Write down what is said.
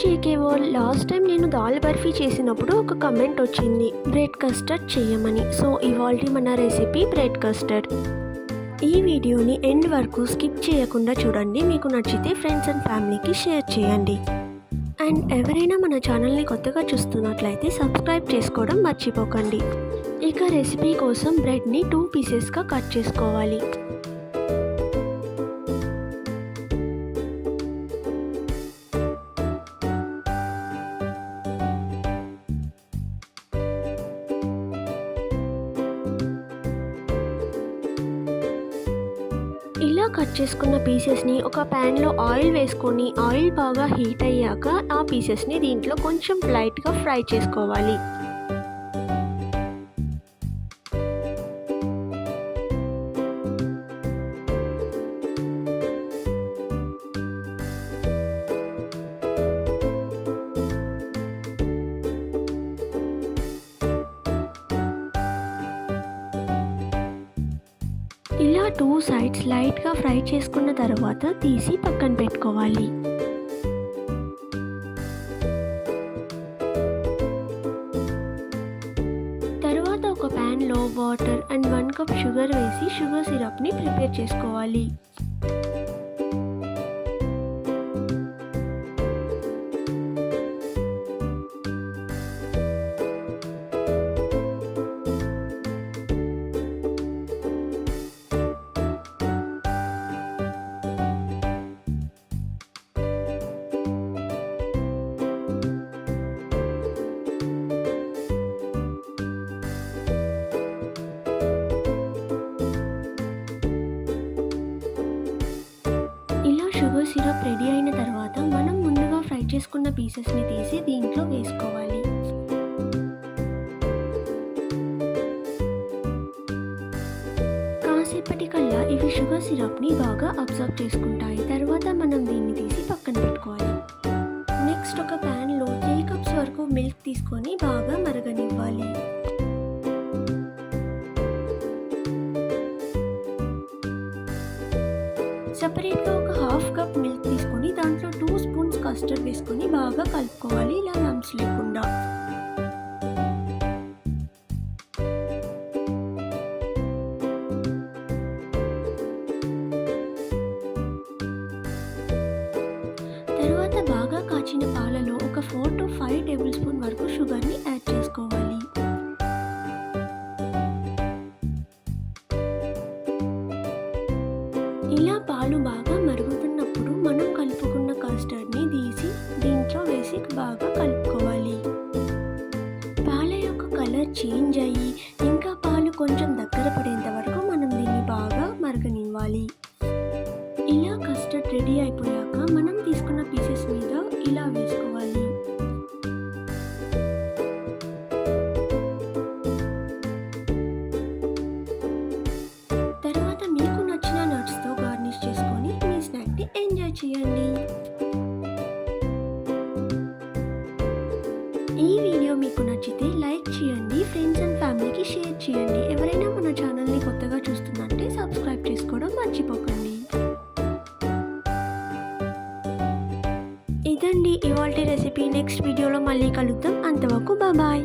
జేకేఓ last time నేను దాల్ బర్ఫీ చేసినప్పుడు ఒక కమెంట్ వచ్చింది బ్రెడ్ కస్టర్డ్ చేయమని. సో ఇవాల్టి మన రెసిపీ బ్రెడ్ కస్టర్డ్. ఈ వీడియోని ఎండ్ వరకు స్కిప్ చేయకుండా చూడండి మీకు నచ్చితే ఫ్రెండ్స్ అండ్ ఫ్యామిలీకి షేర్ చేయండి. అండ్ ఎవరైనా మన ఛానల్ని కొత్తగా చూస్తున్నట్లయితే సబ్స్క్రైబ్ చేసుకోవడం మర్చిపోకండి. ఇక రెసిపీ కోసం బ్రెడ్ని టూ పీసెస్గా కట్ చేసుకోవాలి. కట్ చేసుకున్న పీసెస్ని ఒక ప్యాన్లో ఆయిల్ వేసుకొని ఆయిల్ బాగా హీట్ అయ్యాక ఆ పీసెస్ని దీంట్లో కొంచెం లైట్గా ఫ్రై చేసుకోవాలి. టూ సైడ్స్ లైట్గా ఫ్రై చేసుకున్న తర్వాత తీసి పక్కన పెట్టుకోవాలి. తర్వాత ఒక ప్యాన్లో water and one cup sugar వేసి షుగర్ సిరప్ని ప్రిపేర్ చేసుకోవాలి. సిరప్ రెడీ అయిన తర్వాత మనం ముందుగా ఫ్రై చేసుకున్న పీసెస్ని తీసి దీంట్లో వేసుకోవాలి. కాసేపటికల్లా ఇవి షుగర్ సిరప్ని బాగా అబ్జర్వ్ చేసుకుంటాయి. తర్వాత మనం దీన్ని తీసి పక్కన పెట్టుకోవాలి. నెక్స్ట్ ఒక ప్యాన్లో త్రీ కప్స్ వరకు మిల్క్ తీసుకొని బాగా మరగనివ్వాలి. సపరేట్గా హాఫ్ కప్ మిల్క్ తీసుకొని దాంట్లో టూ స్పూన్స్ కస్టర్డ్ వేసుకొని బాగా కలుపుకోవాలి. ఇలా లంప్స్ లేకుండా. బాగా కలుపుకోవాలి. పాల యొక్క కలర్ చేంజ్ అయ్యి ఇంకా పాలు కొంచెం దగ్గర పడేంత వరకు మనం దీన్ని బాగా మరగనివ్వాలి. ఇలా కస్టర్డ్ రెడీ అయిపోయాక మనం తీసుకున్న పీసెస్ మీద ఇలా వేసుకోవాలి. తర్వాత మీకు నచ్చిన నట్స్తో గార్నిష్ చేసుకొని మీ స్నాక్ని ఎంజాయ్ చేయండి. అండ్ షేర్ చేయండి. ఎవరైనా మన ఛానల్ని కొత్తగా చూస్తుందంటే సబ్స్క్రైబ్ చేసుకోవడం మర్చిపోకండి. ఇదండి ఇవాళ రెసిపీ. నెక్స్ట్ వీడియోలో మళ్ళీ కలుద్దాం. అంతవరకు బాబాయ్.